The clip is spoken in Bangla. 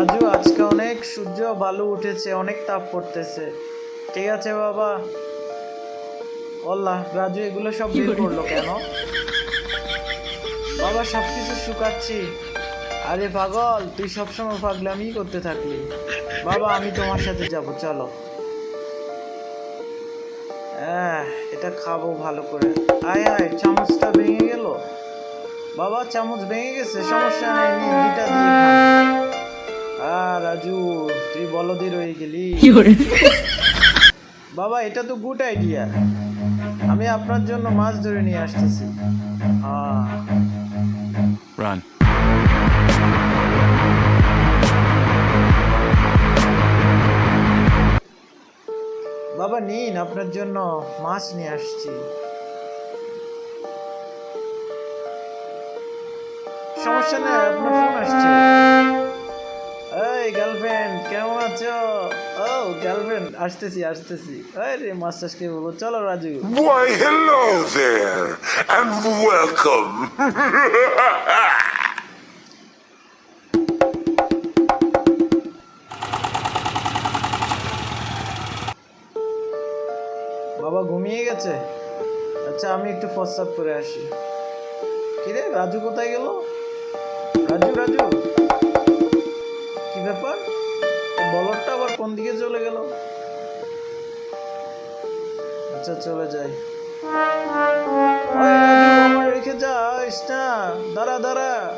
রাজু আজকে অনেক সূর্য বালু উঠেছে অনেক তাপ পড়তেছে। ঠিক আছে বাবা? বললা রাজু এগুলো সব বের করল কেন? বাবা সব কিছু শুকাচ্ছি। আরে পাগল তুই সবসময় পাগলামি করতে থাকলি। বাবা আমি তোমার সাথে যাব চলো। হ্যাঁ এটা খাব ভালো করে। আয় আয় চামচটা ভেঙে গেল। বাবা চামচ ভেঙে গেছে সমস্যা নাই তুই বলদি রয়ে গেলি। বাবা এটা তো গুড আইডিয়া আমি আপনার জন্য মাছ ধরে নিয়ে আসতেছি। Run. বাবা নিন আপনার জন্য মাছ নিয়ে আসছি। সমস্যা নেই আপনার ফোন আসছে। গার্লফ্রেন্ড কেমন আছো? ও গার্লফ্রেন্ড আসতেছি আসতেছি। মাছ বলো? চলো Raju. Why, hello there, and welcome. বাবা ঘুমিয়ে গেছে? আচ্ছা আমি একটু প্রস্তাব করে আসি। কিরে রাজু কোথায় গেল? রাজু রাজু। কোন দিকে চলে গেল? আচ্ছা চলে যাই। রেখে না। দাঁড়া দাঁড়া।